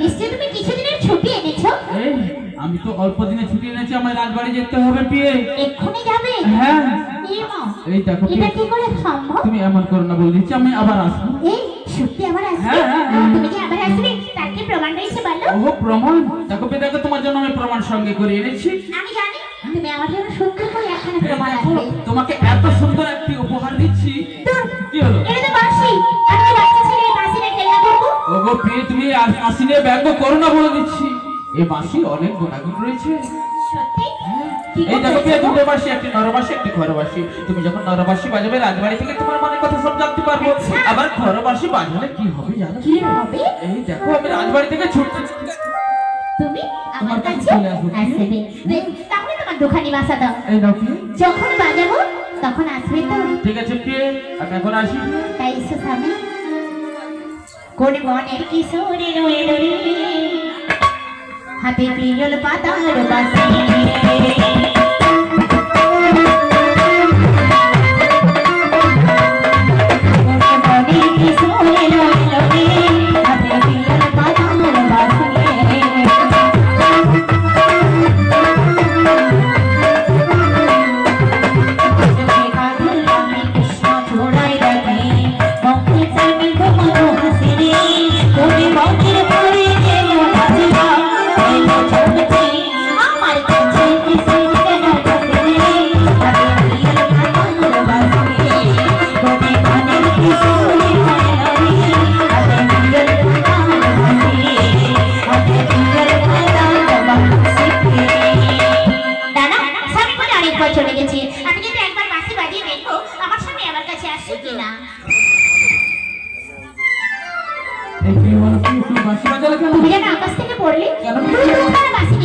নিশ্চয় তুমি কিছুদিনের ছুটি এনেছো? আমি তো অল্প দিনে ছুটি এনেছি আমার রাজবাড়ি যেতে হবে পিয়ে এক্ষুনি যাবে? হ্যাঁ। এই দেখো এটা কি করে সম্ভব? তুমি এমন করো না বলে দিচ্ছি আমি আবার আসব। এই সত্যি আবার আসবে? হ্যাঁ, হ্যাঁ, হ্যাঁ। তুমি কি আবার আসবে তার কি প্রমাণ রয়েছে বলো? ও প্রমাণ? দেখো পিয়ে দেখো তোমার জন্য আমি প্রমাণ সঙ্গে করে এনেছি। আমি জানি তুমি আমার জন্য সুন্দর করে একখানা প্রমাণ দেখো, তোমাকে তুমি আ- আসি নিয়ে ব্যঙ্গ করো না বলে দিচ্ছি। এই বাঁশি অনেক গুণাগুণ রয়েছে। এই দেখো করতেছো? দুটো বাঁশি একটি নরবাসী একটি ঘরবাসী। তুমি যখন নরবাসী বাজাবে রাজবাড়ি থেকে তোমার মনের কথা সব জানতে পারব। আচ্ছা। আবার ঘরবাসী বাজালে কি হবে জানো কি হবে? এই দেখো আমি রাজবাড়ি থেকে ছুটতে তুমি আমার কাছে আসব। তাহলে তোমার দোকানি বাসা দাও। এই প্রিয় যখন বাজাবো তখন আসবে তো। ঠিক আছে আমি এখন আসি। তাই স্বামী। কোন মনের কিশোরে রয়ে হাতে পিয়ল পাতার বাসি। আসছে কিনা আকাশ থেকে পড়লে বাসি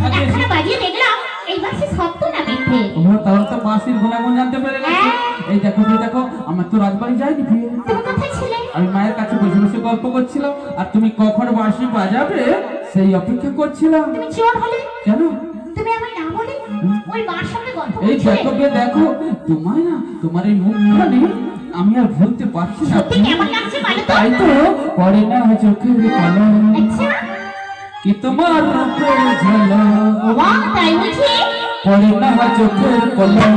হ্যাঁ, বাজিয়ে দেখলাম এই বাসি সত্য না মিথ্যে। ও তাহলে তো বাঁশির গুণাগুণ জানতে পেরে গেছি। হ্যাঁ। এই দেখো প্রিয় দেখো আমার তো রাজবাড়ি যায়নি তুমি কোথায় ছিলে। আমি মায়ের কাছে বসে বসে গল্প করছিলাম আর তুমি কখন বাঁশি বাজাবে সেই অপেক্ষা করছিলাম। তুমি চোর হলে? কেন? তুমি আমায় না বলে ওই মার সঙ্গে গল্প এই করছিলে? দেখো দেখো। তোমায় না তোমার এই মুখখানে আমি আর ভুলতে পারছি না। সত্যি কেমন লাগছে বলো তো? তাই তো পড়ে না চোখের কলম। আচ্ছা। কি তোমার রূপের ঝলক ওয়া তাই বুঝি পড়ে না চোখের কলম।